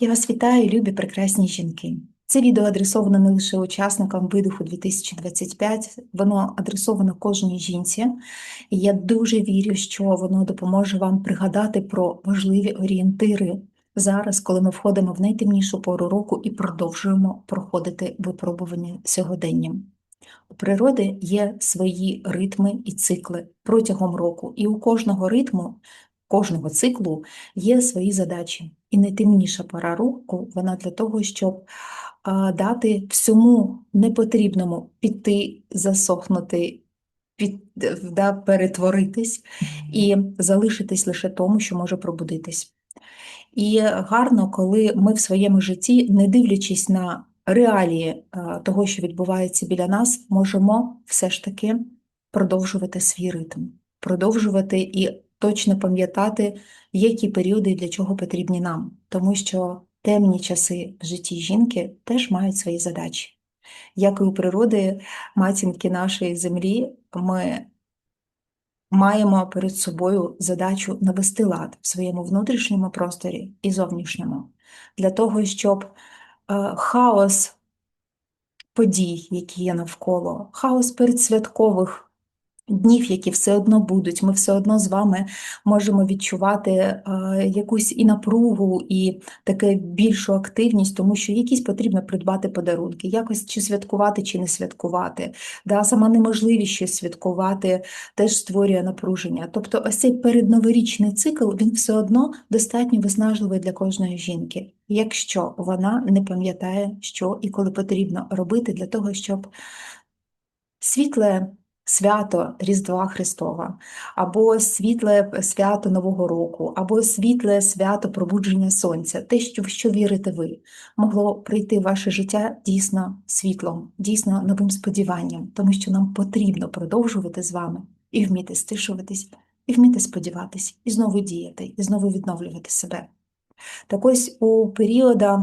Я вас вітаю, любі прекрасні жінки. Це відео адресовано не лише учасникам видиху 2025, воно адресовано кожній жінці. І я дуже вірю, що воно допоможе вам пригадати про важливі орієнтири зараз, коли ми входимо в найтемнішу пору року і продовжуємо проходити випробування сьогоденням. У природи є свої ритми і цикли протягом року, і у кожного ритму кожного циклу є свої задачі. І найтемніша пора року вона для того, щоб дати всьому непотрібному піти, засохнути, під, да, перетворитись і залишитись лише тому, що може пробудитись. І гарно, коли ми в своєму житті, не дивлячись на реалії того, що відбувається біля нас, можемо все ж таки продовжувати свій ритм, продовжувати і точно пам'ятати, які періоди і для чого потрібні нам, тому що темні часи в житті жінки теж мають свої задачі. Як і у природи матінки нашої землі, ми маємо перед собою задачу навести лад в своєму внутрішньому просторі і зовнішньому, для того, щоб е, хаос подій, які є навколо, хаос передсвяткових днів, які все одно будуть, ми все одно з вами можемо відчувати е, якусь і напругу, і таке більшу активність, тому що якісь потрібно придбати подарунки, якось чи святкувати, чи не святкувати. Да, Сама неможливість щось святкувати теж створює напруження. Тобто, ось цей передноворічний цикл він все одно достатньо виснажливий для кожної жінки. Якщо вона не пам'ятає, що і коли потрібно робити для того, щоб світле свято Різдва Христова, або світле свято Нового року, або світле свято пробудження Сонця, те, що в що вірите ви, могло прийти в ваше життя дійсно світлом, дійсно новим сподіванням, тому що нам потрібно продовжувати з вами і вміти стишуватись, і вміти сподіватись, і знову діяти, і знову відновлювати себе. Так ось у періода,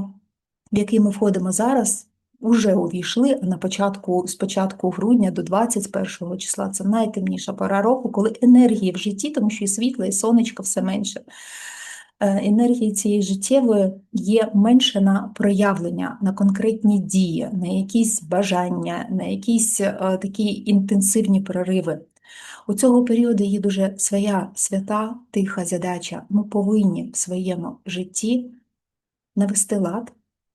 в який ми входимо зараз, вже увійшли на початку, з початку грудня до 21 числа. Це найтемніша пора року, коли енергії в житті, тому що і світло, і сонечко все менше. Е, енергії цієї життєвої є менше на проявлення, на конкретні дії, на якісь бажання, на якісь е, такі інтенсивні прориви. У цього періоду є дуже своя свята, тиха задача. Ми повинні в своєму житті навести лад,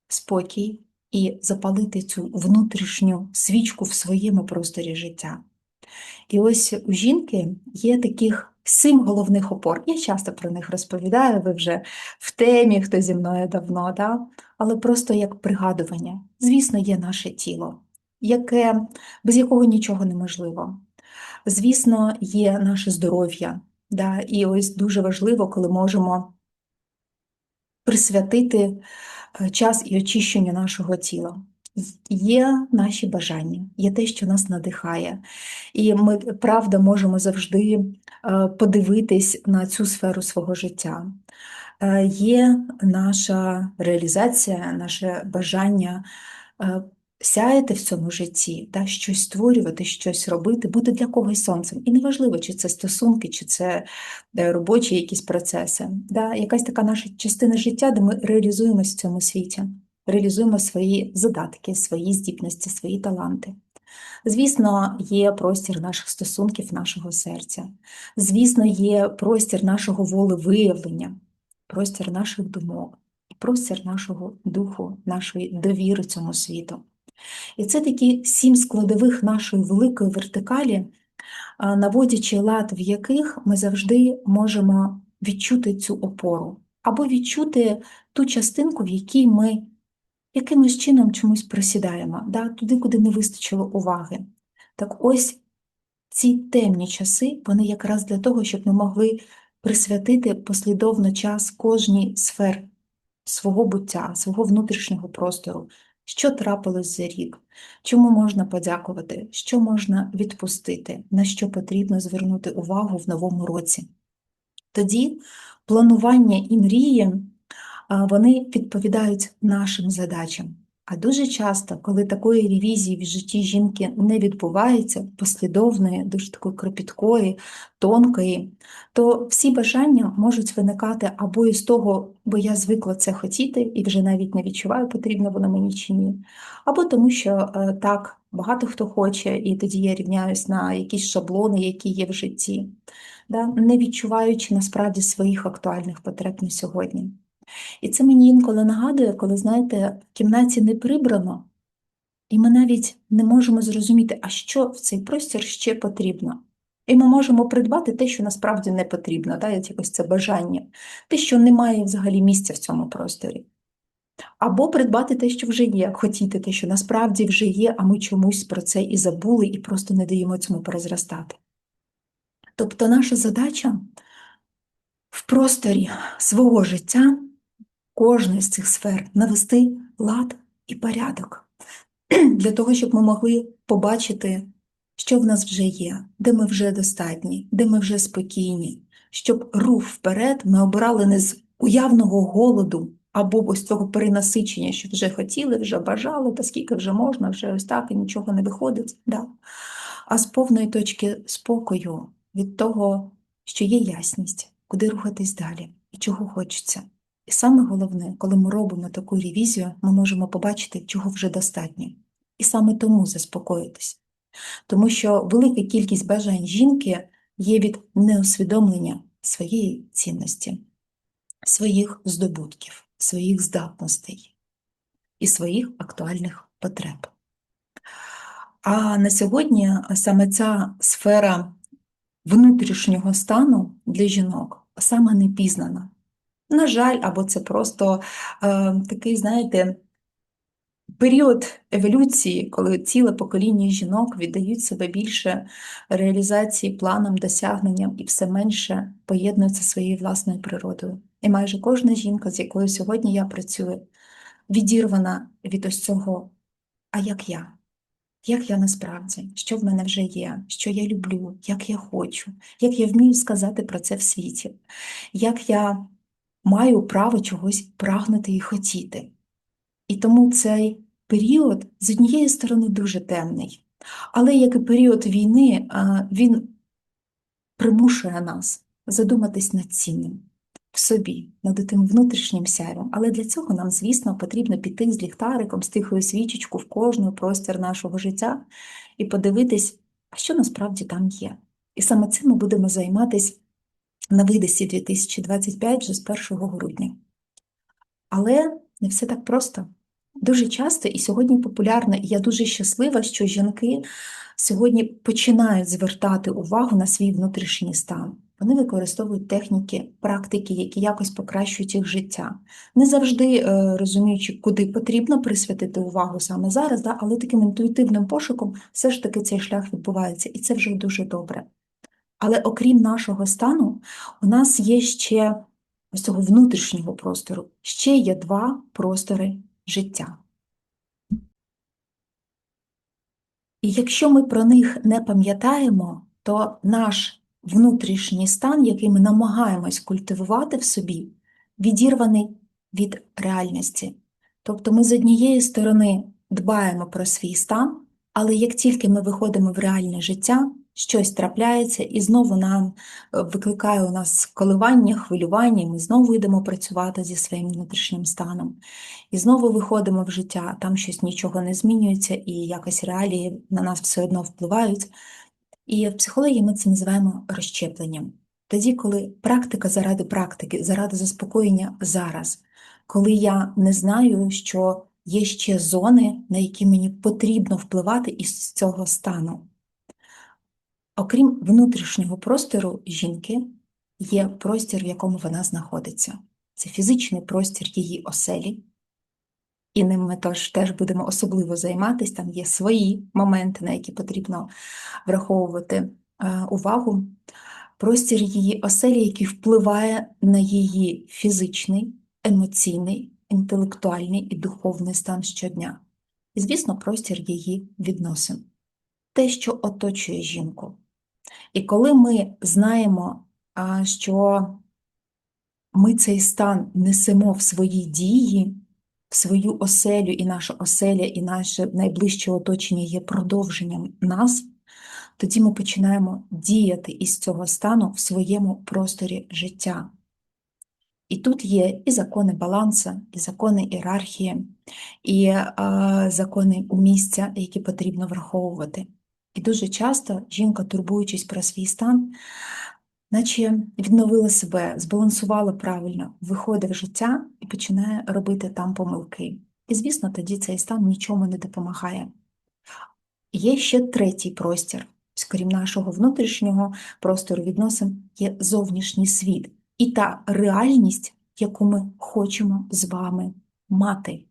спокій, і запалити цю внутрішню свічку в своєму просторі життя. І ось у жінки є таких сім головних опор. Я часто про них розповідаю, ви вже в темі, хто зі мною давно, да? але просто як пригадування. Звісно, є наше тіло, яке, без якого нічого неможливо. Звісно, є наше здоров'я. Да? І ось дуже важливо, коли можемо присвятити час і очищення нашого тіла. Є наші бажання, є те, що нас надихає. І ми, правда, можемо завжди е, подивитись на цю сферу свого життя. Е, є наша реалізація, наше бажання сяяти в цьому житті, та, щось створювати, щось робити, бути для когось сонцем. І неважливо, чи це стосунки, чи це е, робочі якісь процеси. Да, Якась така наша частина життя, де ми реалізуємося в цьому світі, реалізуємо свої задатки, свої здібності, свої таланти. Звісно, є простір наших стосунків, нашого серця. Звісно, є простір нашого волевиявлення, простір наших думок, простір нашого духу, нашої довіри цьому світу. І це такі сім складових нашої великої вертикалі, наводячи лад, в яких ми завжди можемо відчути цю опору, або відчути ту частинку, в якій ми якимось чином чомусь просідаємо, да, туди, куди не вистачило уваги. Так ось ці темні часи, вони якраз для того, щоб ми могли присвятити послідовно час кожній сфер свого буття, свого внутрішнього простору, що трапилось за рік, чому можна подякувати, що можна відпустити, на що потрібно звернути увагу в новому році. Тоді планування і мрії вони відповідають нашим задачам. А дуже часто, коли такої ревізії в житті жінки не відбувається, послідовної, дуже такої кропіткої, тонкої, то всі бажання можуть виникати або із того, бо я звикла це хотіти і вже навіть не відчуваю, потрібно воно мені чи ні, або тому, що е, так багато хто хоче, і тоді я рівняюсь на якісь шаблони, які є в житті, не відчуваючи насправді своїх актуальних потреб на сьогодні. І це мені інколи нагадує, коли, знаєте, в кімнаті не прибрано, і ми навіть не можемо зрозуміти, а що в цей простір ще потрібно. І ми можемо придбати те, що насправді не потрібно, да, якось це бажання, те, що немає взагалі місця в цьому просторі. Або придбати те, що вже є, хотіти те, що насправді вже є, а ми чомусь про це і забули, і просто не даємо цьому перезростати. Тобто наша задача в просторі свого життя кожної з цих сфер навести лад і порядок для того, щоб ми могли побачити, що в нас вже є, де ми вже достатні, де ми вже спокійні, щоб рух вперед ми обирали не з уявного голоду або ось цього перенасичення, що вже хотіли, вже бажали, та скільки вже можна, вже ось так і нічого не виходить. Да. А з повної точки спокою від того, що є ясність, куди рухатись далі і чого хочеться. І саме головне, коли ми робимо таку ревізію, ми можемо побачити, чого вже достатньо. І саме тому заспокоїтись. Тому що велика кількість бажань жінки є від неусвідомлення своєї цінності, своїх здобутків, своїх здатностей і своїх актуальних потреб. А на сьогодні саме ця сфера внутрішнього стану для жінок саме не пізнана. На жаль, або це просто е, такий, знаєте, період еволюції, коли ціле покоління жінок віддають себе більше реалізації, планам, досягненням і все менше поєднуються своєю власною природою. І майже кожна жінка, з якою сьогодні я працюю, відірвана від ось цього, а як я? Як я насправді, що в мене вже є, що я люблю, як я хочу, як я вмію сказати про це в світі, як я маю право чогось прагнути і хотіти. І тому цей період з однієї сторони дуже темний, але як і період війни, він примушує нас задуматись над цінним в собі, над тим внутрішнім сяйвом. Але для цього нам, звісно, потрібно піти з ліхтариком, з тихою свічечку в кожну простір нашого життя і подивитись, що насправді там є. І саме цим ми будемо займатися на видасі 2025 вже з 1 грудня. Але не все так просто. Дуже часто і сьогодні популярно, і я дуже щаслива, що жінки сьогодні починають звертати увагу на свій внутрішній стан. Вони використовують техніки, практики, які якось покращують їх життя. Не завжди е, розуміючи, куди потрібно присвятити увагу саме зараз, да, але таким інтуїтивним пошуком все ж таки цей шлях відбувається, і це вже дуже добре. Але окрім нашого стану, у нас є ще ось цього внутрішнього простору, ще є два простори життя. І якщо ми про них не пам'ятаємо, то наш внутрішній стан, який ми намагаємось культивувати в собі, відірваний від реальності. Тобто ми з однієї сторони дбаємо про свій стан, але як тільки ми виходимо в реальне життя, щось трапляється і знову нам е, викликає у нас коливання, хвилювання, і ми знову йдемо працювати зі своїм внутрішнім станом. І знову виходимо в життя, там щось нічого не змінюється, і якось реалії на нас все одно впливають. І в психології ми це називаємо розщепленням. Тоді, коли практика заради практики, заради заспокоєння зараз, коли я не знаю, що є ще зони, на які мені потрібно впливати із цього стану. Окрім внутрішнього простору жінки, є простір, в якому вона знаходиться. Це фізичний простір її оселі, і ним ми тож теж будемо особливо займатися. Там є свої моменти, на які потрібно враховувати е, увагу. Простір її оселі, який впливає на її фізичний, емоційний, інтелектуальний і духовний стан щодня. І, звісно, простір її відносин, те, що оточує жінку. І коли ми знаємо, що ми цей стан несемо в своїй дії, в свою оселю, і наша оселя, і наше найближче оточення є продовженням нас, тоді ми починаємо діяти із цього стану в своєму просторі життя. І тут є і закони балансу, і закони ієрархії, і е, закони місця, які потрібно враховувати. І дуже часто жінка, турбуючись про свій стан, наче відновила себе, збалансувала правильно, виходить в життя і починає робити там помилки. І, звісно, тоді цей стан нічому не допомагає. Є ще третій простір, крім нашого внутрішнього простору відносин, є зовнішній світ і та реальність, яку ми хочемо з вами мати.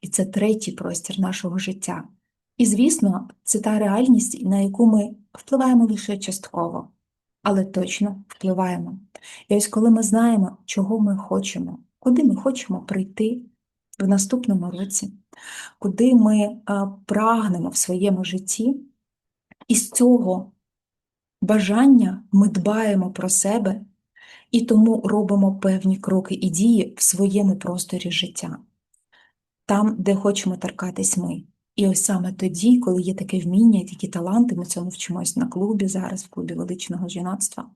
І це третій простір нашого життя. І, звісно, це та реальність, на яку ми впливаємо лише частково, але точно впливаємо. І ось коли ми знаємо, чого ми хочемо, куди ми хочемо прийти в наступному році, куди ми прагнемо в своєму житті, і з цього бажання ми дбаємо про себе і тому робимо певні кроки і дії в своєму просторі життя, там, де хочемо торкатись ми. І ось саме тоді, коли є таке вміння і такі таланти, ми цьому вчимось на клубі зараз, в клубі величного жіноцтва,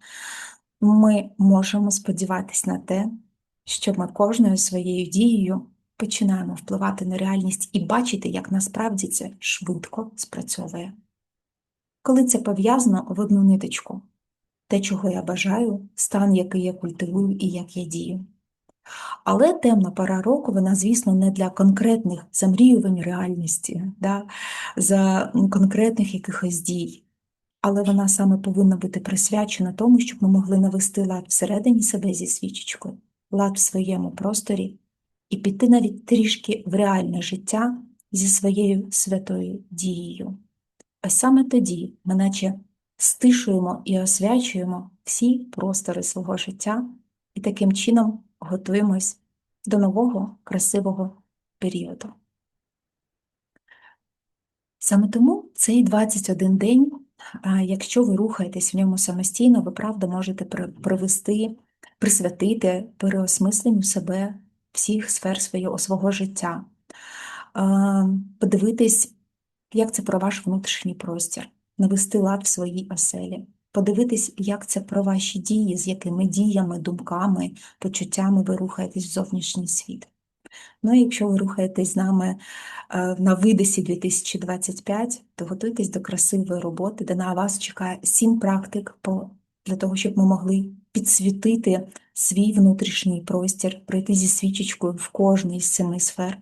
ми можемо сподіватися на те, що ми кожною своєю дією починаємо впливати на реальність і бачити, як насправді це швидко спрацьовує. Коли це пов'язано в одну ниточку, те, чого я бажаю, стан, який я культивую і як я дію. Але темна пора року, вона, звісно, не для конкретних замріювань реальності, да, за конкретних якихось дій. Але вона саме повинна бути присвячена тому, щоб ми могли навести лад всередині себе зі свічечкою, лад в своєму просторі і піти навіть трішки в реальне життя зі своєю святою дією. Ось саме тоді ми наче стишуємо і освячуємо всі простори свого життя і таким чином готуємось до нового красивого періоду. Саме тому цей 21 день, якщо ви рухаєтесь в ньому самостійно, ви правда можете провести, присвятити переосмисленню себе всіх сфер свого, свого життя, подивитись, як це про ваш внутрішній простір, навести лад в своїй оселі, подивитись, як це про ваші дії, з якими діями, думками, почуттями ви рухаєтесь в зовнішній світ. Ну і якщо ви рухаєтесь з нами е, на видисі 2025, то готуйтесь до красивої роботи, де на вас чекає сім практик для того, щоб ми могли підсвітити свій внутрішній простір, пройти зі свічечкою в кожній з семи сфер,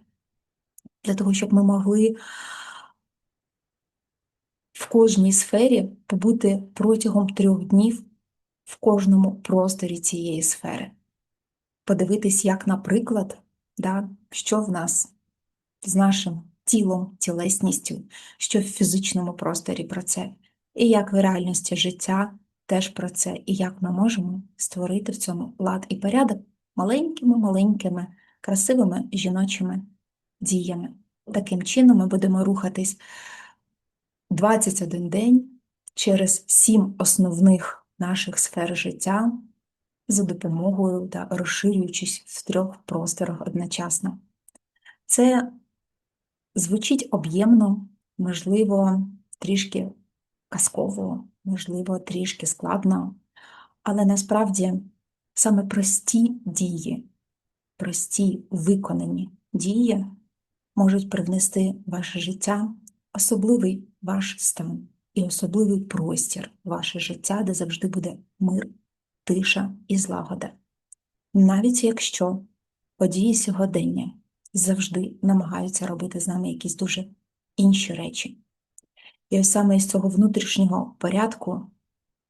для того, щоб ми могли в кожній сфері побути протягом трьох днів в кожному просторі цієї сфери. Подивитись, як, наприклад, да, що в нас з нашим тілом, тілесністю, що в фізичному просторі про це, і як в реальності життя теж про це, і як ми можемо створити в цьому лад і порядок маленькими-маленькими, красивими жіночими діями. Таким чином ми будемо рухатись 21 день через сім основних наших сфер життя за допомогою та розширюючись в трьох просторах одночасно. Це звучить об'ємно, можливо, трішки казково, можливо, трішки складно, але насправді саме прості дії, прості виконані дії можуть привнести ваше життя особливий ваш стан і особливий простір ваше життя, де завжди буде мир, тиша і злагода. Навіть якщо події сьогодення завжди намагаються робити з нами якісь дуже інші речі. І ось саме із цього внутрішнього порядку,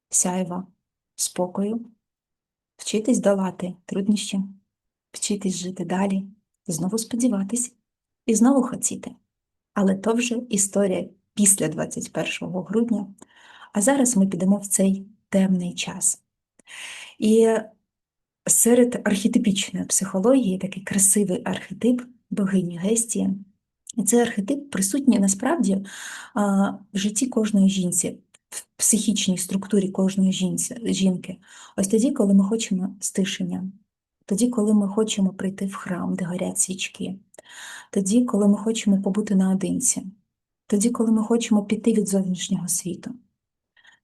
сяйва, спокою, вчитись долати труднощі, вчитись жити далі, знову сподіватись і знову хотіти. Але то вже історія після 21 грудня. А зараз ми підемо в цей темний час. І серед архетипічної психології такий красивий архетип богині Гестії. І цей архетип присутній насправді в житті кожної жінці, в психічній структурі кожної жінки. Ось тоді, коли ми хочемо стишення, тоді, коли ми хочемо прийти в храм, де горять свічки, тоді, коли ми хочемо побути наодинці, тоді, коли ми хочемо піти від зовнішнього світу.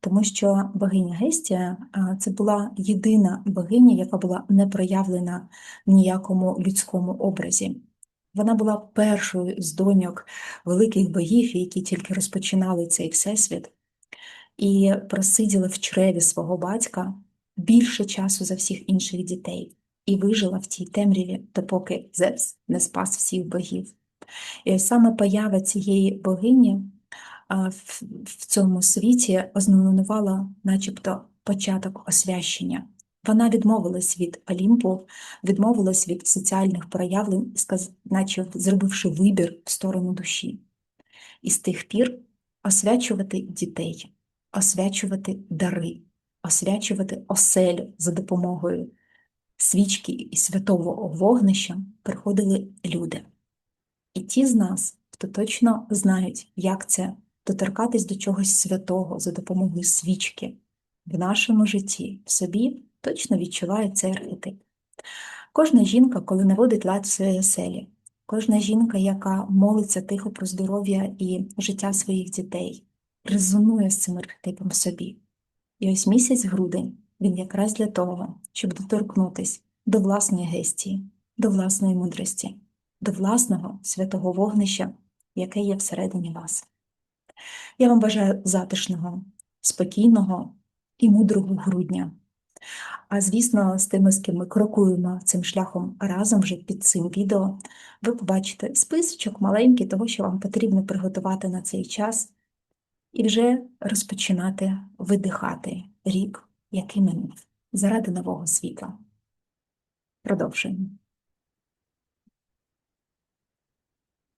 Тому що богиня Гестія це була єдина богиня, яка була не проявлена в ніякому людському образі. Вона була першою з доньок великих богів, які тільки розпочинали цей всесвіт, і просиділа в чреві свого батька більше часу за всіх інших дітей, і вижила в тій темряві, допоки Зевс не спас всіх богів. І саме поява цієї богині в, цьому світі ознаменувала начебто початок освящення. Вона відмовилась від Олімпу, відмовилась від соціальних проявлень, наче зробивши вибір в сторону душі. І з тих пір освячувати дітей, освячувати дари, освячувати оселю за допомогою свічки і святого вогнища приходили люди. І ті з нас, хто точно знають, як це доторкатись до чогось святого за допомогою свічки в нашому житті, в собі, точно відчувають цей архетип. Кожна жінка, коли наводить лад в своїй оселі, кожна жінка, яка молиться тихо про здоров'я і життя своїх дітей, резонує з цим архетипом в собі. І ось місяць грудень він якраз для того, щоб доторкнутись до власної гестії, до власної мудрості, до власного святого вогнища, яке є всередині вас. Я вам бажаю затишного, спокійного і мудрого грудня. А звісно, з тими, з ким ми крокуємо цим шляхом разом вже під цим відео, ви побачите списочок маленький того, що вам потрібно приготувати на цей час, і вже розпочинати видихати рік, який минув, заради нового світла. Продовжуємо.